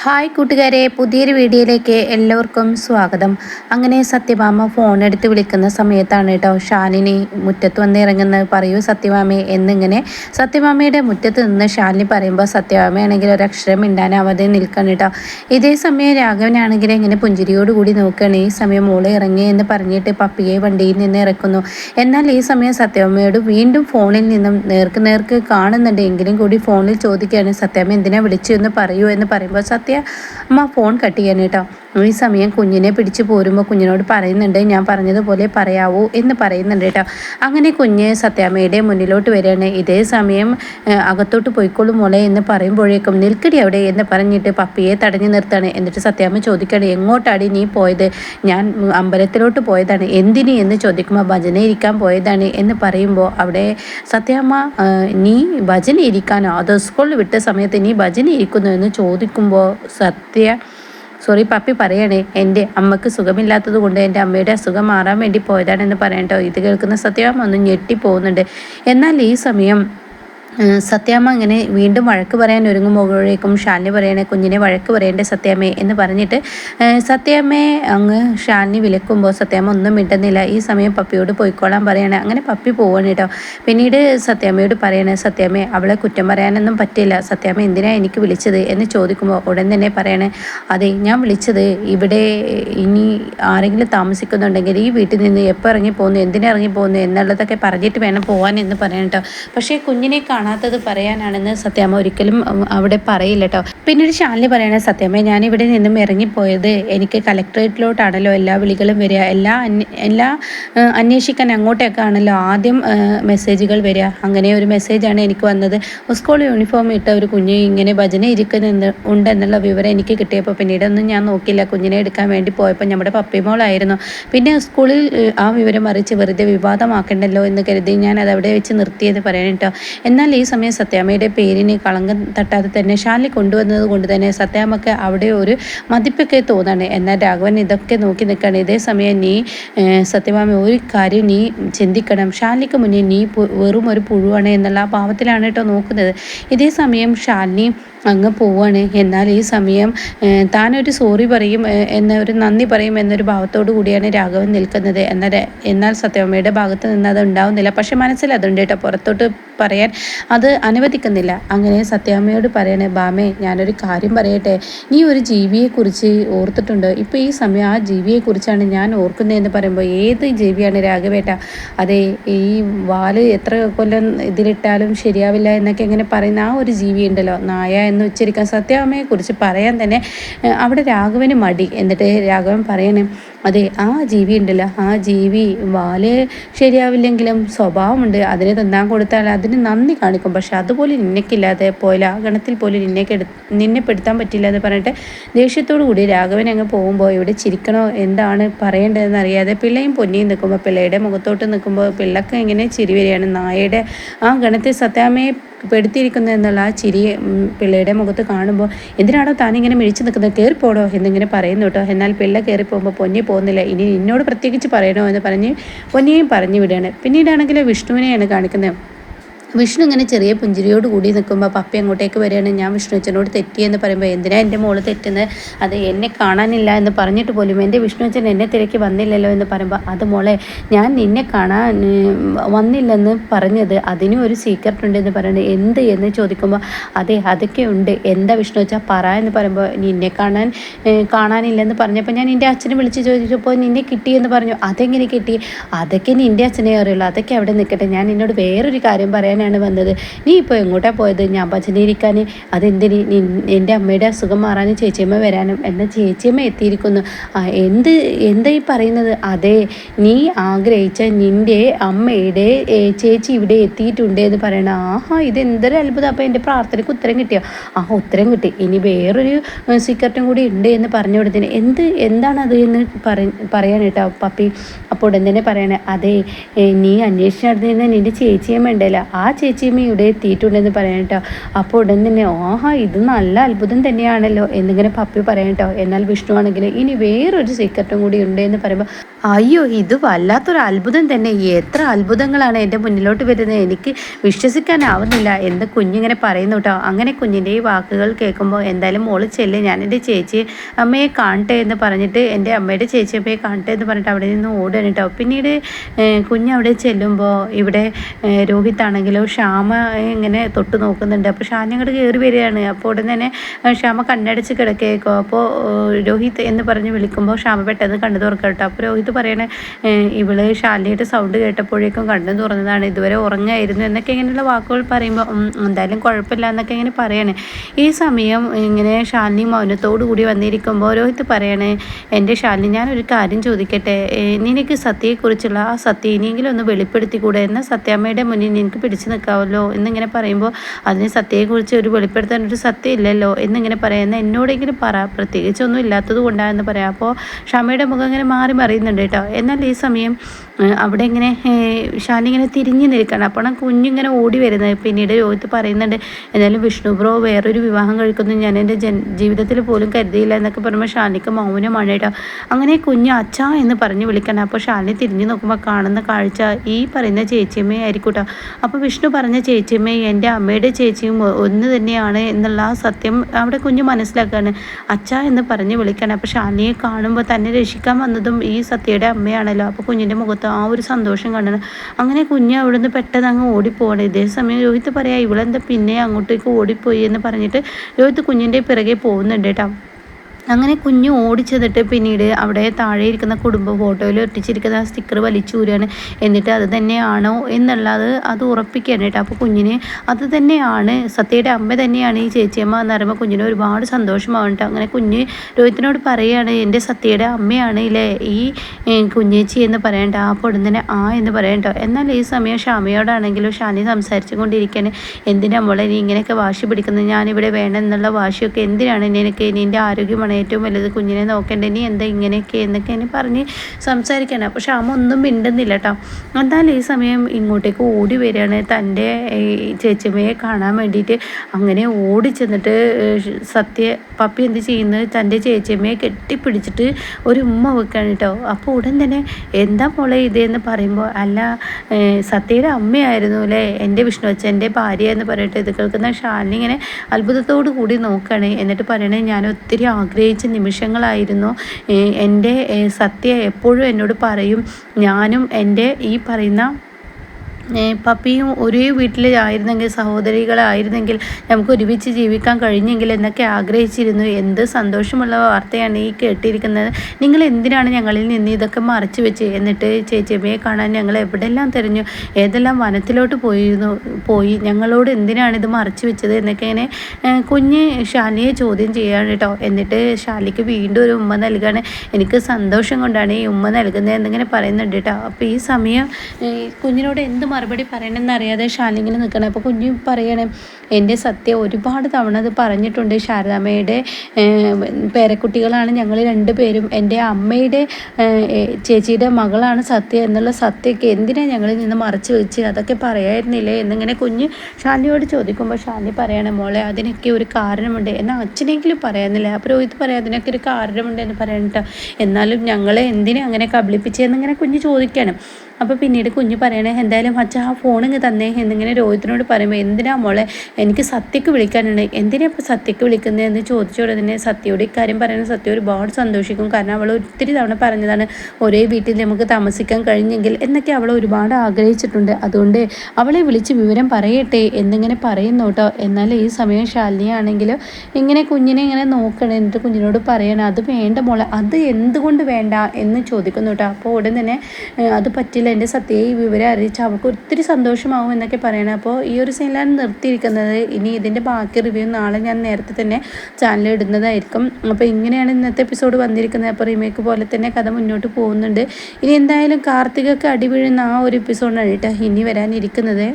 Hi കൂട്ടുകാരെ പുതിയൊരു വീഡിയോയിലേക്ക് എല്ലാവർക്കും സ്വാഗതം. അങ്ങനെ സത്യഭാമ ഫോൺ എടുത്ത് വിളിക്കുന്ന സമയത്താണ് കേട്ടോ ഷാലിനി മുറ്റത്ത് വന്ന് ഇറങ്ങുന്നത് പറയൂ സത്യഭാമയെ എന്നിങ്ങനെ സത്യഭാമയുടെ മുറ്റത്ത് നിന്ന് ഷാലിനി പറയുമ്പോൾ സത്യഭാമയാണെങ്കിൽ ഒരക്ഷരം മിണ്ടാനാവാതെ നിൽക്കണം കേട്ടോ ഇതേ സമയം രാഘവനാണെങ്കിൽ ഇങ്ങനെ പുഞ്ചിരിയോടുകൂടി നോക്കുകയാണ്. ഈ സമയം മോളെ ഇറങ്ങി എന്ന് പറഞ്ഞിട്ട് പപ്പിയെ വണ്ടിയിൽ നിന്ന് ഇറക്കുന്നു. എന്നാൽ ഈ സമയം സത്യഭാമയോട് വീണ്ടും ഫോണിൽ നിന്നും നേർക്ക് നേർക്ക് കാണുന്നുണ്ട്. എങ്കിലും കൂടി ഫോണിൽ ചോദിക്കുകയാണ് സത്യഭാമ എന്തിനാ വിളിച്ചു എന്ന് പറയൂ എന്ന് പറയുമ്പോൾ സത്യ അമ്മ ഫോൺ കട്ട് ചെയ്യാൻ കേട്ടോ. ഈ സമയം കുഞ്ഞിനെ പിടിച്ചു പോരുമ്പോൾ കുഞ്ഞിനോട് പറയുന്നുണ്ട് ഞാൻ പറഞ്ഞതുപോലെ പറയാവൂ എന്ന് പറയുന്നുണ്ട് കേട്ടോ. അങ്ങനെ കുഞ്ഞ് സത്യാമ്മയുടെ മുന്നിലോട്ട് വരികയാണ്. ഇതേ സമയം അകത്തോട്ട് പോയിക്കോളും മോളെ എന്ന് പറയുമ്പോഴേക്കും നിൽക്കടി അവിടെ എന്ന് പറഞ്ഞിട്ട് പപ്പിയെ തടഞ്ഞു നിർത്താണ് എന്നിട്ട് സത്യാമ്മ ചോദിക്കുകയാണ് എങ്ങോട്ടാടി നീ പോയത്? ഞാൻ അമ്പലത്തിലോട്ട് പോയതാണ്. എന്തിന് എന്ന് ചോദിക്കുമ്പോൾ ഭജന ഇരിക്കാൻ പോയതാണ് എന്ന് പറയുമ്പോൾ അവിടെ സത്യാമ്മ നീ ഭജന ഇരിക്കാനോ? അത് സ്കൂളിൽ വിട്ട സമയത്ത് നീ ഭജന ഇരിക്കുന്നു? എന്ന് ചോദിക്കുമ്പോൾ സത്യ. സോറി പപ്പി പറയണേ എന്റെ അമ്മയ്ക്ക് സുഖമില്ലാത്തത് കൊണ്ട് എന്റെ അമ്മയുടെ അസുഖം മാറാൻ വേണ്ടി പോയതാണെന്ന് പറയണ്ടോ ഇത് കേൾക്കുന്ന സത്യം ഒന്ന് ഞെട്ടി പോകുന്നുണ്ട് എന്നാൽ ഈ സമയം സത്യാമ്മ ഇങ്ങനെ വീണ്ടും വഴക്ക് പറയാൻ ഒരുങ്ങുമ്പോഴേക്കും ഷാലിനി പറയണേ കുഞ്ഞിനെ വഴക്ക് പറയണ്ടേ സത്യാമ്മേ? എന്ന് പറഞ്ഞിട്ട് സത്യാമ്മയെ അങ്ങ് ഷാലിനി വിലക്കുമ്പോൾ സത്യാമ്മ ഒന്നും മിണ്ടുന്നില്ല. ഈ സമയം പപ്പിയോട് പോയിക്കോളാൻ പറയണേ. അങ്ങനെ പപ്പി പോവാണ് കേട്ടോ. പിന്നീട് സത്യാമ്മയോട് പറയണേ സത്യാമ്മേ അവളെ കുറ്റം പറയാനൊന്നും പറ്റില്ല. സത്യാമ്മ എന്തിനാ എനിക്ക് വിളിച്ചത്? എന്ന് ചോദിക്കുമ്പോൾ ഉടൻ തന്നെ പറയണേ അതെ ഞാൻ വിളിച്ചത് ഇവിടെ ഇനി ആരെങ്കിലും താമസിക്കുന്നുണ്ടെങ്കിൽ ഈ വീട്ടിൽ നിന്ന് എപ്പോൾ ഇറങ്ങി പോകുന്നു എന്തിനാ ഇറങ്ങി പോകുന്നു എന്നുള്ളതൊക്കെ പറഞ്ഞിട്ട് വേണം പോകാൻ എന്ന് പറയണം കേട്ടോ. പക്ഷേ കുഞ്ഞിനെ കാണാത്തത് പറയാനാണെന്ന് സത്യാമ്മ ഒരിക്കലും അവിടെ പറയില്ല കേട്ടോ പിന്നീട് ശാലിനി പറയണ സത്യാമ്മ ഞാൻ ഇവിടെ നിന്നും ഇറങ്ങിപ്പോയത് എനിക്ക് കലക്ടറേറ്റിലോട്ടാണല്ലോ എല്ലാ വിളികളും വരിക എല്ലാ എല്ലാ അന്വേഷിക്കാൻ അങ്ങോട്ടൊക്കെ ആണല്ലോ ആദ്യം മെസ്സേജുകൾ വരിക. അങ്ങനെ ഒരു മെസ്സേജാണ് എനിക്ക് വന്നത്. സ്കൂൾ യൂണിഫോം ഇട്ട ഒരു കുഞ്ഞ് ഇങ്ങനെ ഭജന ഇരിക്കുന്ന ഉണ്ടെന്നുള്ള വിവരം എനിക്ക് കിട്ടിയപ്പോൾ പിന്നീടൊന്നും ഞാൻ നോക്കില്ല കുഞ്ഞിനെ എടുക്കാൻ വേണ്ടി പോയപ്പോൾ നമ്മുടെ പപ്പി പപ്പിമോളായിരുന്നു പിന്നെ സ്കൂളിൽ ആ വിവരം അറിയിച്ച് വെറുതെ വിവാദമാക്കണ്ടല്ലോ എന്ന് കരുതി ഞാൻ അത് അവിടെ വെച്ച് നിർത്തിയെന്ന് പറയണം കേട്ടോ എന്നാൽ ഈ സമയം സത്യാമ്മയുടെ പേരിന് കളങ്കം തട്ടാതെ തന്നെ ശാലി കൊണ്ടുവന്നത് കൊണ്ട് തന്നെ സത്യാമ്മക്ക് അവിടെ ഒരു മതിപ്പൊക്കെ തോന്നാണ്. എന്നാൽ രാഘവൻ ഇതൊക്കെ നോക്കി നിൽക്കുകയാണ്. ഇതേ സമയം നീ സത്യഭാമ ഒരു കാര്യം നീ ചിന്തിക്കണം. ശാലിക്ക് മുന്നേ നീ വെറും ഒരു പുഴുവാണ് എന്നുള്ള ആ ഭാവത്തിലാണ് കേട്ടോ നോക്കുന്നത്. ഇതേ സമയം ഷാലിനി അങ്ങ് പോവാണ്. എന്നാൽ ഈ സമയം താനൊരു സോറി പറയും എന്ന ഒരു നന്ദി പറയും എന്നൊരു ഭാവത്തോടു കൂടിയാണ് രാഘവൻ നിൽക്കുന്നത്. എന്നാൽ എന്നാൽ സത്യമ്മയുടെ ഭാഗത്ത് നിന്ന് അത് ഉണ്ടാവുന്നില്ല. പക്ഷെ മനസ്സിൽ അതുണ്ട് കേട്ടോ. പുറത്തോട്ട് പറയാൻ അത് അനുവദിക്കുന്നില്ല. അങ്ങനെ സത്യാമ്മയോട് പറയണേ ബാമേ ഞാനൊരു കാര്യം പറയട്ടെ. നീ ഒരു ജീവിയെക്കുറിച്ച് ഓർത്തിട്ടുണ്ട്. ഇപ്പോൾ ഈ സമയം ആ ജീവിയെക്കുറിച്ചാണ് ഞാൻ ഓർക്കുന്നതെന്ന് പറയുമ്പോൾ ഏത് ജീവിയാണ് രാഘവേട്ട? അതെ ഈ വാൽ എത്ര കൊല്ലം ഇതിലിട്ടാലും ശരിയാവില്ല എന്നൊക്കെ ഇങ്ങനെ പറയുന്ന ആ ഒരു ജീവി ഉണ്ടല്ലോ നായ എന്ന് ഉച്ചരിക്കാൻ സത്യാമ്മയെക്കുറിച്ച് പറയാൻ തന്നെ അവിടെ രാഘവന് മടി. എന്നിട്ട് രാഘവൻ പറയണേ അതെ ആ ജീവി ഉണ്ടല്ലോ. ആ ജീവി വാൽ ശരിയാവില്ലെങ്കിലും സ്വഭാവമുണ്ട്. അതിനെ തന്നാൻ കൊടുത്താൽ അതിന് നന്ദി കാണിക്കും. പക്ഷെ അതുപോലെ നിന്നക്കില്ലാതെ പോലെ ആ ഗണത്തിൽ പോലും നിന്നേക്ക് നിന്നെ പെടുത്താൻ പറ്റില്ല എന്ന് പറഞ്ഞിട്ട് ദേഷ്യത്തോടു കൂടി രാഘവൻ അങ്ങ് പോകുമ്പോൾ ഇവിടെ ചിരിക്കണോ എന്താണ് പറയേണ്ടതെന്ന് അറിയാതെ പിള്ളയും പൊന്നിയും നിൽക്കുമ്പോൾ പിള്ളയുടെ മുഖത്തോട്ട് നിൽക്കുമ്പോൾ പിള്ളക്ക് എങ്ങനെ ചിരി വരികയാണ്. നായയുടെ ആ ഗണത്തിൽ സത്യാമ്മയെ പെടുത്തിയിരിക്കുന്നു എന്നുള്ള ആ ചിരി പിള്ളയുടെ മുഖത്ത് കാണുമ്പോൾ എന്തിനാണോ താനിങ്ങനെ മിഴിച്ചു നിൽക്കുന്നത്? കയറിപ്പോടോ എന്നിങ്ങനെ പറയുന്നു കേട്ടോ. എന്നാൽ പിള്ള കയറിപ്പോകുമ്പോൾ പൊന്നി പോകുന്നില്ല. ഇനി എന്നോട് പ്രത്യേകിച്ച് പറയണോ എന്ന് പറഞ്ഞ് പൊന്നിയെയും പറഞ്ഞു വിടുകയാണ്. പിന്നീടാണെങ്കിൽ വിഷ്ണുവിനെയാണ് കാണിക്കുന്നത്. വിഷ്ണു ഇങ്ങനെ ചെറിയ പുഞ്ചിരിയോട് കൂടി നിൽക്കുമ്പോൾ പപ്പി അങ്ങോട്ടേക്ക് വരികയാണ്. ഞാൻ വിഷ്ണു അച്ഛനോട് തെറ്റിയെന്ന് പറയുമ്പോൾ എന്തിനാ എന്റെ മോൾ തെറ്റുന്നത് അത് എന്നെ കാണാനില്ല എന്ന് പറഞ്ഞിട്ട് പോലും എന്റെ വിഷ്ണു അച്ഛൻ എന്നെ തിരക്കി വന്നില്ലല്ലോ എന്ന് പറയുമ്പോൾ അത് മോളെ ഞാൻ നിന്നെ കാണാൻ വന്നില്ലെന്ന് പറഞ്ഞത് അതിനും ഒരു സീക്രട്ട് ഉണ്ട് എന്ന് പറയുന്നത്. എന്ത്? എന്ന് ചോദിക്കുമ്പോൾ അതെ അതൊക്കെ ഉണ്ട്. എന്താ വിഷ്ണു അച്ഛാ പറ എന്ന് പറയുമ്പോൾ നിന്നെ കാണാൻ കാണാനില്ലെന്ന് പറഞ്ഞപ്പോൾ ഞാൻ എന്റെ അച്ഛനെ വിളിച്ച് ചോദിച്ചപ്പോൾ നിന്നെ കിട്ടിയെന്ന് പറഞ്ഞു. അതെങ്ങനെ കിട്ടി? അതൊക്കെ നിന്റെ അച്ഛനെ അറിയുള്ളൂ. അതൊക്കെ അവിടെ നിൽക്കട്ടെ ഞാൻ നിന്നോട് വേറൊരു കാര്യം പറയാൻ പറയാനാണ് വന്നത്. നീ ഇപ്പോൾ എങ്ങോട്ടാണ് പോയത്? ഞാൻ പച്ചനിരിക്കാൻ അതെന്തിന്? എന്റെ അമ്മയുടെ അസുഖം മാറാനും ചേച്ചിയമ്മ വരാനും എന്നാൽ ചേച്ചിയമ്മ എത്തിയിരിക്കുന്നു. എന്ത് എന്താ ഈ പറയുന്നത്? അതെ നീ ആഗ്രഹിച്ച നിന്റെ അമ്മയുടെ ചേച്ചി ഇവിടെ എത്തിയിട്ടുണ്ട് എന്ന് പറയണം. ആഹാ ഇത് എന്തൊരു അത്ഭുതം. അപ്പോൾ എന്റെ പ്രാർത്ഥനയ്ക്ക് ഉത്തരം കിട്ടിയോ? ആ ഉത്തരം കിട്ടി. ഇനി വേറൊരു സീക്രട്ടും കൂടി ഉണ്ട് എന്ന് പറഞ്ഞു കൊടുത്തിന്. എന്ത് എന്താണത് എന്ന് പറയാൻ കേട്ടോ പപ്പി. അപ്പോൾ ഉടൻ തന്നെ പറയണേ. അതെ നീ അന്വേഷിച്ച് നടന്നിരുന്ന നിന്റെ ചേച്ചിയമ്മ ഉണ്ടല്ലോ. ആ ചേച്ചിയമ്മ ഇവിടെ എത്തിയിട്ടുണ്ടെന്ന് പറയാം കേട്ടോ. അപ്പോൾ ഉടൻ തന്നെ ഓഹാ ഇത് നല്ല അത്ഭുതം തന്നെയാണല്ലോ എന്നിങ്ങനെ പപ്പി പറയാം കേട്ടോ. എന്നാൽ വിഷ്ണു ആണെങ്കിൽ ഇനി വേറൊരു സീക്രട്ടും കൂടി ഉണ്ട് എന്ന് പറയുമ്പോൾ അയ്യോ ഇത് വല്ലാത്തൊരു അത്ഭുതം തന്നെ. എത്ര അത്ഭുതങ്ങളാണ് എന്റെ മുന്നിലോട്ട് വരുന്നത്. എനിക്ക് വിശ്വസിക്കാനാവുന്നില്ല. എന്ന് കുഞ്ഞിങ്ങനെ പറയുന്നു കേട്ടോ. അങ്ങനെ കുഞ്ഞിന്റെ ഈ വാക്കുകൾ കേൾക്കുമ്പോൾ എന്തായാലും മോൾ ചെല്ല് ഞാൻ എന്റെ ചേച്ചി അമ്മയെ കാണട്ടെ എന്ന് പറഞ്ഞിട്ട് എന്റെ അമ്മയുടെ ചേച്ചി അമ്മയെ കാണട്ടെ എന്ന് പറഞ്ഞിട്ട് അവിടെ നിന്ന് ഓടുകയാണ് കേട്ടോ. പിന്നീട് കുഞ്ഞ് അവിടെ ചെല്ലുമ്പോൾ ഇവിടെ രോഹിത് ആണെങ്കിലോ ഇങ്ങനെ തൊട്ട് നോക്കുന്നുണ്ട്. അപ്പോൾ ഷാനി അങ്ങോട്ട് കയറി വരികയാണ്. അപ്പോൾ ഉടൻ തന്നെ ശ്യാമ കണ്ണടച്ച് കിടക്കേക്കോ അപ്പോൾ രോഹിത് എന്ന് പറഞ്ഞ് വിളിക്കുമ്പോൾ ശ്യാമ പെട്ടെന്ന് കണ്ണു തുറക്കാം കേട്ടോ. അപ്പോൾ രോഹിത് പറയണേ ഇവൾ ശാലിയുടെ സൗണ്ട് കേട്ടപ്പോഴേക്കും കണ്ണു തുറന്നതാണ്. ഇതുവരെ ഉറങ്ങായിരുന്നു എന്നൊക്കെ ഇങ്ങനെയുള്ള വാക്കുകൾ പറയുമ്പോൾ എന്തായാലും കുഴപ്പമില്ല എന്നൊക്കെ ഇങ്ങനെ പറയണേ. ഈ സമയം ഇങ്ങനെ ശാലിനി മൗനത്തോടു കൂടി വന്നിരിക്കുമ്പോൾ രോഹിത് പറയണേ എന്റെ ശാലിനി ഞാനൊരു കാര്യം ചോദിക്കട്ടെ? നിനക്ക് സത്യയെക്കുറിച്ചുള്ള ആ സത്യ ഇനിയെങ്കിലും ഒന്ന് വെളിപ്പെടുത്തിക്കൂടെ? എന്ന സത്യാമ്മയുടെ മുന്നിൽ നിനക്ക് പിടിച്ചു നിൽക്കാമല്ലോ? എന്നിങ്ങനെ പറയുമ്പോൾ അതിന് സത്യയെക്കുറിച്ച് ഒരു വെളിപ്പെടുത്താൻ ഒരു സത്യം ഇല്ലല്ലോ എന്നിങ്ങനെ പറയുന്ന എന്നോടെങ്കിലും പറ പ്രത്യേകിച്ചൊന്നും ഇല്ലാത്തത് കൊണ്ടാണെന്ന് പറയാം. അപ്പോൾ ഷമയുടെ മുഖം ഇങ്ങനെ മാറി മറിയുന്നുണ്ട്. കേട്ടോ. എന്നാൽ ഈ സമയം അവിടെ ഇങ്ങനെ ഷാനി ഇങ്ങനെ തിരിഞ്ഞു നിൽക്കണം അപ്പോൾ കുഞ്ഞിങ്ങനെ ഓടി വരുന്നത്. പിന്നീട് രോഹിത് പറയുന്നുണ്ട് എന്നാലും വിഷ്ണു ബ്രോ വേറൊരു വിവാഹം കഴിക്കുന്നു. ഞാൻ എന്റെ ജൻ ജീവിതത്തിൽ പോലും കരുതിയില്ല എന്നൊക്കെ പറയുമ്പോൾ ഷാനിക്ക് മൗനമാണ് കേട്ടോ അങ്ങനെ കുഞ്ഞ് അച്ഛ എന്ന് പറഞ്ഞ് വിളിക്കണം അപ്പോൾ ഷാനി തിരിഞ്ഞു നോക്കുമ്പോൾ കാണുന്ന കാഴ്ച ഈ പറയുന്ന ചേച്ചിയമ്മയെ ആയിരിക്കും കേട്ടോ. അപ്പോൾ വിഷ്ണു പറഞ്ഞ ചേച്ചിയമ്മയും എന്റെ അമ്മയുടെ ചേച്ചിയും ഒന്ന് തന്നെയാണ് എന്നുള്ള ആ സത്യം അവിടെ കുഞ്ഞ് മനസ്സിലാക്കുകയാണ്. അച്ഛ എന്ന് പറഞ്ഞ് വിളിക്കണം അപ്പോൾ ഷാനിയെ കാണുമ്പോൾ തന്നെ രക്ഷിക്കാൻ വന്നതും ഈ സത്യയുടെ അമ്മയാണല്ലോ. അപ്പോൾ കുഞ്ഞിന്റെ മുഖത്ത് ആ ഒരു സന്തോഷം കണ്ടത്. അങ്ങനെ കുഞ്ഞ് അവിടുന്ന് പെട്ടെന്ന് അങ്ങ് ഓടിപ്പോകണം ഇതേ സമയം രോഹിത്ത് പറയാം ഇവളെന്താ പിന്നെ അങ്ങോട്ടേക്ക് ഓടിപ്പോയി? എന്ന് പറഞ്ഞിട്ട് രോഹിത്ത് കുഞ്ഞിന്റെ പിറകെ പോകുന്നുണ്ട് കേട്ടോ. അങ്ങനെ കുഞ്ഞ് ഓടിച്ചെന്നിട്ട് പിന്നീട് അവിടെ താഴെ ഇരിക്കുന്ന കുടുംബ ഫോട്ടോയിൽ ഒട്ടിച്ചിരിക്കുന്ന സ്റ്റിക്കർ വലിച്ചൂരാണ്. എന്നിട്ട് അത് തന്നെയാണോ എന്നുള്ളത് അത് ഉറപ്പിക്കുകയാണ് കേട്ടോ. അപ്പോൾ കുഞ്ഞിന് അത് തന്നെയാണ്. സത്യയുടെ അമ്മ തന്നെയാണ് ഈ ചേച്ചിയമ്മ എന്ന് പറയുമ്പോൾ കുഞ്ഞിന് ഒരുപാട് സന്തോഷമാവും അങ്ങനെ കുഞ്ഞ് രോഹിത്തിനോട് പറയുകയാണ് എന്റെ സത്യയുടെ അമ്മയാണ് ഇല്ലേ? ഈ കുഞ്ഞേച്ചി എന്ന് പറയണ്ട ആ പൊടുന്നനെ ആ എന്ന് പറയണ്ടോ. എന്നാൽ ഈ സമയം ഷാമിയോടാണെങ്കിലും ഷാനി സംസാരിച്ചു കൊണ്ടിരിക്കുകയാണ് എന്തിനാ മോളെ നീ ഇങ്ങനെയൊക്കെ വാശി പിടിക്കുന്നത്? ഞാനിവിടെ വേണം എന്നുള്ള വാശിയൊക്കെ എന്തിനാണ്? എനിക്ക് നിന്റെ ആരോഗ്യമാണ് ഏറ്റവും വലുത് കുഞ്ഞിനെ നോക്കേണ്ടത് ഇനി എന്താ ഇങ്ങനെയൊക്കെ എന്നൊക്കെ എന്നെ പറഞ്ഞ് സംസാരിക്കണം പക്ഷെ അമ്മ ഒന്നും മിണ്ടുന്നില്ല കേട്ടോ എന്നാൽ ഈ സമയം ഇങ്ങോട്ടേക്ക് ഓടി വരികയാണ്. തന്റെ ചേച്ചിമ്മയെ കാണാൻ വേണ്ടിയിട്ട് അങ്ങനെ ഓടി ചെന്നിട്ട് സത്യ പപ്പി എന്ത് ചെയ്യുന്നത് തന്റെ ചേച്ചിയമ്മയെ കെട്ടിപ്പിടിച്ചിട്ട് ഒരു ഉമ്മ വെക്കാണ് കേട്ടോ അപ്പോൾ ഉടൻ തന്നെ എന്താ മോളെ ഇതെന്ന് പറയുമ്പോൾ അല്ല സത്യയുടെ അമ്മയായിരുന്നു അല്ലേ? എന്റെ വിഷ്ണു അച്ഛന്റെ ഭാര്യ എന്ന് പറയട്ടെ ഇത് കേൾക്കുന്ന ഷാലിനി ഇങ്ങനെ അത്ഭുതത്തോടു കൂടി നോക്കുകയാണ്. എന്നിട്ട് പറയണേ ഞാൻ ഒത്തിരി ആഗ്രഹിച്ച നിമിഷങ്ങളായിരുന്നു. എന്റെ സത്യ എപ്പോഴും എന്നോട് പറയും. ഞാനും എന്റെ ഈ പറയുന്ന പപ്പിയും ഒരേ വീട്ടിലായിരുന്നെങ്കിൽ സഹോദരികളായിരുന്നെങ്കിൽ നമുക്ക് ഒരുമിച്ച് ജീവിക്കാൻ കഴിഞ്ഞെങ്കിൽ എന്നൊക്കെ ആഗ്രഹിച്ചിരുന്നു. എന്ത് സന്തോഷമുള്ള വാർത്തയാണ് ഈ കേട്ടിരിക്കുന്നത്. നിങ്ങൾ എന്തിനാണ് ഞങ്ങളിൽ നിന്ന് ഇതൊക്കെ മറച്ചു വെച്ച്? എന്നിട്ട് ചേച്ചിയമ്മയെ കാണാൻ ഞങ്ങൾ എവിടെല്ലാം തിരഞ്ഞു? ഏതെല്ലാം വനത്തിലോട്ട് പോയിരുന്നു? പോയി ഞങ്ങളോട് എന്തിനാണ് ഇത് മറച്ചു വെച്ചത് എന്നൊക്കെ ഇങ്ങനെ കുഞ്ഞ് ഷാലിയെ ചോദ്യം ചെയ്യാണ് കേട്ടോ. എന്നിട്ട് ഷാലിക്ക് വീണ്ടും ഒരു ഉമ്മ നൽകുകയാണ് എനിക്ക് സന്തോഷം കൊണ്ടാണ് ഈ ഉമ്മ നൽകുന്നത് എന്നിങ്ങനെ പറയുന്നുണ്ട് കേട്ടോ. അപ്പോൾ ഈ സമയം കുഞ്ഞിനോട് എന്ത് മറുപടി പറയണമെന്ന് അറിയാതെ ഷാലിങ്ങിൽ നിൽക്കണം. അപ്പോൾ കുഞ്ഞു പറയണേ എന്റെ സത്യം ഒരുപാട് തവണ അത് പറഞ്ഞിട്ടുണ്ട് ശാരദാമ്മയുടെ പേരക്കുട്ടികളാണ് ഞങ്ങൾ രണ്ടുപേരും. എന്റെ അമ്മയുടെ ചേച്ചിയുടെ മകളാണ് സത്യം എന്നുള്ള സത്യമൊക്കെ എന്തിനാണ് ഞങ്ങളിൽ നിന്ന് മറച്ചു വെച്ച് അതൊക്കെ പറയായിരുന്നില്ലേ? എന്നിങ്ങനെ കുഞ്ഞ് ഷാലിയോട് ചോദിക്കുമ്പോൾ ഷാലി പറയണം മോളെ അതിനൊക്കെ ഒരു കാരണമുണ്ട്. എന്നാൽ അച്ഛനെങ്കിലും പറയാനില്ല? അപ്പോൾ രോഹിത് പറയാം അതിനൊക്കെ ഒരു കാരണമുണ്ട് എന്ന് പറയണ്ട എന്നാലും ഞങ്ങളെ എന്തിനെ അങ്ങനെ കബളിപ്പിച്ചതെന്നിങ്ങനെ കുഞ്ഞ് ചോദിക്കണം. അപ്പോൾ പിന്നീട് കുഞ്ഞ് പറയണേ എന്തായാലും അച്ഛ ആ ഇങ്ങ് തന്നേ എന്നിങ്ങനെ രോഹിത്തിനോട് പറയുമ്പോൾ എന്തിനാ മോളെ എനിക്ക് സത്യക്ക് വിളിക്കാനുണ്ട്. എന്തിനാ ഇപ്പോൾ സത്യക്ക് വിളിക്കുന്നത് എന്ന് ചോദിച്ചോടെ തന്നെ സത്യയോട് ഇക്കാര്യം പറയുന്ന സത്യ ഒരുപാട് സന്തോഷിക്കും. കാരണം അവൾ ഒത്തിരി തവണ പറഞ്ഞതാണ് ഒരേ വീട്ടിൽ നമുക്ക് താമസിക്കാൻ കഴിഞ്ഞെങ്കിൽ എന്നൊക്കെ അവൾ ഒരുപാട് ആഗ്രഹിച്ചിട്ടുണ്ട്. അതുകൊണ്ട് അവളെ വിളിച്ച് വിവരം പറയട്ടെ എന്നിങ്ങനെ പറയുന്നു കേട്ടോ. എന്നാൽ ഈ സമയം ശാലിനിയാണെങ്കിലും ഇങ്ങനെ കുഞ്ഞിനെ ഇങ്ങനെ നോക്കണം എന്നിട്ട് കുഞ്ഞിനോട് പറയണം അത് വേണ്ട മോളെ അത് എന്തുകൊണ്ട് വേണ്ട? എന്ന് ചോദിക്കുന്നു കേട്ടോ. അപ്പോൾ ഉടൻ തന്നെ അത് പറ്റില്ല വിളിച്ചില്ല എന്റെ സത്യയെ ഈ വിവരം അറിയിച്ച് അവൾക്ക് ഒത്തിരി സന്തോഷമാകും എന്നൊക്കെ പറയണം. അപ്പോൾ ഈ ഒരു സീനിലാണ് നിർത്തിയിരിക്കുന്നത്. ഇനി ഇതിന്റെ ബാക്കി റിവ്യൂ നാളെ ഞാൻ നേരത്തെ തന്നെ ചാനലിൽ ഇടുന്നതായിരിക്കും. അപ്പോൾ ഇങ്ങനെയാണ് ഇന്നത്തെ എപ്പിസോഡ് വന്നിരിക്കുന്നത്. അപ്പോൾ റീമേക്ക് പോലെ തന്നെ കഥ മുന്നോട്ട് പോകുന്നുണ്ട്. ഇനി എന്തായാലും കാർത്തികക്ക് അടിവീഴുന്ന ആ ഒരു എപ്പിസോഡാണ് കേട്ടോ ഇനി വരാനിരിക്കുന്നത്.